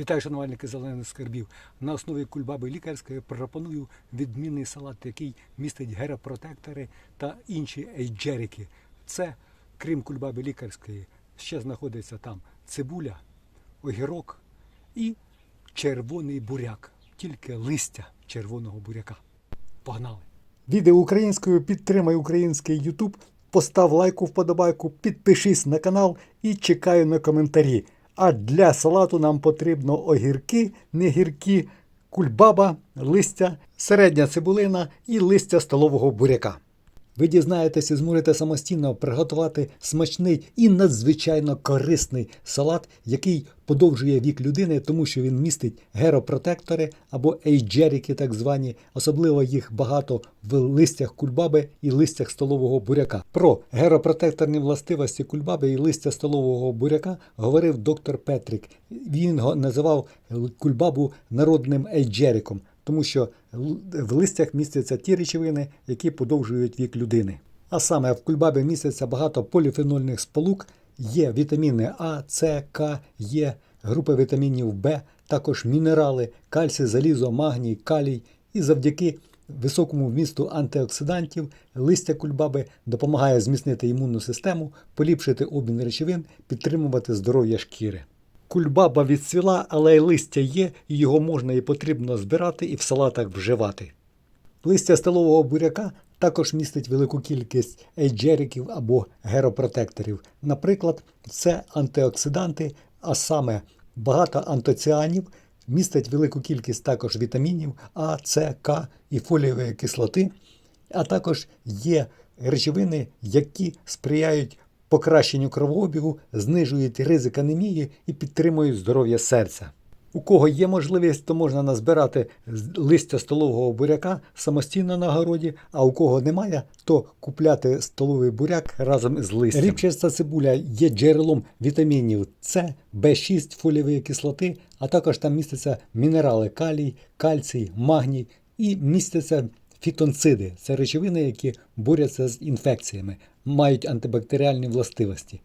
Вітаю, шанувальники зелених скарбів. На основі кульбаби лікарської пропоную відмінний салат, який містить геропротектори та інші ейджерики. Це, крім кульбаби лікарської, ще знаходиться там цибуля, огірок і червоний буряк, тільки листя червоного буряка. Погнали! Відео українською підтримай український Ютуб, постав лайку, вподобайку, підпишись на канал і чекаю на коментарі. А для салату нам потрібно огірки, не гіркі, кульбаба, листя, середня цибулина і листя столового буряка. Ви дізнаєтеся зможете самостійно приготувати смачний і надзвичайно корисний салат, який подовжує вік людини, тому що він містить геропротектори або ейджерики, так звані, особливо їх багато в листях кульбаби і листях столового буряка. Про геропротекторні властивості кульбаби і листя столового буряка говорив доктор Петрік. Він його називав кульбабу народним ейджериком тому що в листях містяться ті речовини, які подовжують вік людини. А саме в кульбабі містяться багато поліфенольних сполук, є вітаміни А, С, К, Є, групи вітамінів В, також мінерали, кальцій, залізо, магній, калій. І завдяки високому вмісту антиоксидантів листя кульбаби допомагає зміцнити імунну систему, поліпшити обмін речовин, підтримувати здоров'я шкіри. Кульбаба відцвіла, але й листя є, його можна і потрібно збирати і в салатах вживати. Листя столового буряка також містить велику кількість ейджериків або геропротекторів. Наприклад, це антиоксиданти, а саме багато антоціанів, містить велику кількість також вітамінів А, С, К і фолієвої кислоти, а також є речовини, які сприяють покращенню кровообігу, знижують ризик анемії і підтримують здоров'я серця. У кого є можливість, то можна назбирати листя столового буряка самостійно на городі, а у кого немає, то купляти столовий буряк разом із листям. Рібчаста цибуля є джерелом вітамінів С, В6, фолієвої кислоти, а також там містяться мінерали калій, кальцій, магній і містяться фітонциди. Це речовини, які борються з інфекціями, мають антибактеріальні властивості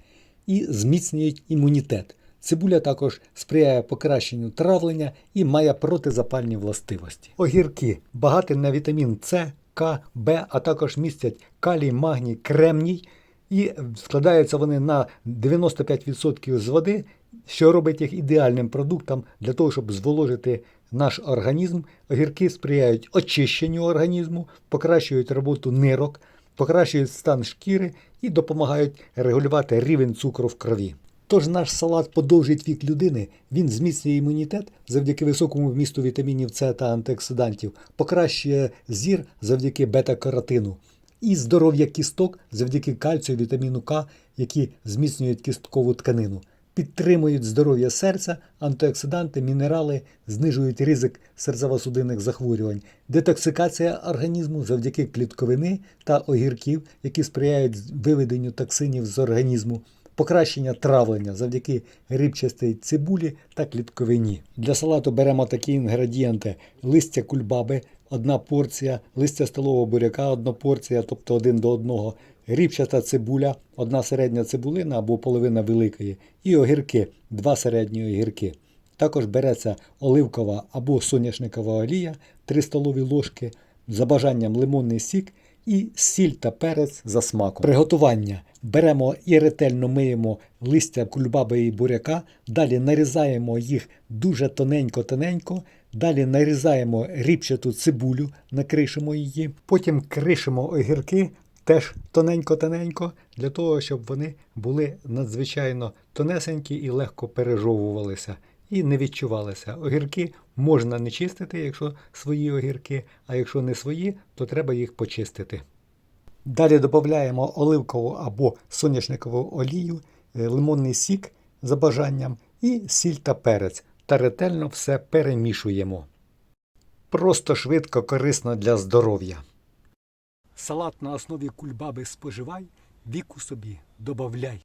і зміцнюють імунітет. Цибуля також сприяє покращенню травлення і має протизапальні властивості. Огірки багаті на вітамін С, К, Б, а також містять калій, магній, кремній, і складаються вони на 95% з води, що робить їх ідеальним продуктом для того, щоб зволожити наш організм. Огірки сприяють очищенню організму, покращують роботу нирок, покращують стан шкіри і допомагають регулювати рівень цукру в крові. Тож наш салат подовжить вік людини, він зміцнює імунітет завдяки високому вмісту вітамінів С та антиоксидантів, покращує зір завдяки бета-каротину і здоров'я кісток завдяки кальцію, вітаміну К, які зміцнюють кісткову тканину, підтримують здоров'я серця, антиоксиданти, мінерали, знижують ризик серцево-судинних захворювань, детоксикація організму завдяки клітковини та огірків, які сприяють виведенню токсинів з організму покращення травлення завдяки рибчастій цибулі та клітковині. Для салату беремо такі інгредієнти: листя кульбаби, одна порція, листя столового буряка, одна порція, тобто один до одного, рібчаста цибуля, одна середня цибулина або половина великої, і огірки, два середні огірки. Також береться оливкова або соняшникова олія, 3 столові ложки, за бажанням лимонний сік і сіль та перець за смаком. Приготування. Беремо і ретельно миємо листя кульбаби і буряка, далі нарізаємо їх дуже тоненько-тоненько, далі нарізаємо ріпчату цибулю, накришимо її, потім кришимо огірки теж тоненько-тоненько, для того, щоб вони були надзвичайно тонесенькі і легко пережовувалися. І не відчувалися. Огірки можна не чистити, якщо свої огірки, а якщо не свої, то треба їх почистити. Далі додаємо оливкову або соняшникову олію, е, лимонний сік за бажанням і сіль та перець та ретельно все перемішуємо. Просто швидко корисно для здоров'я. Салат на основі кульбаби споживай, віку собі добавляй.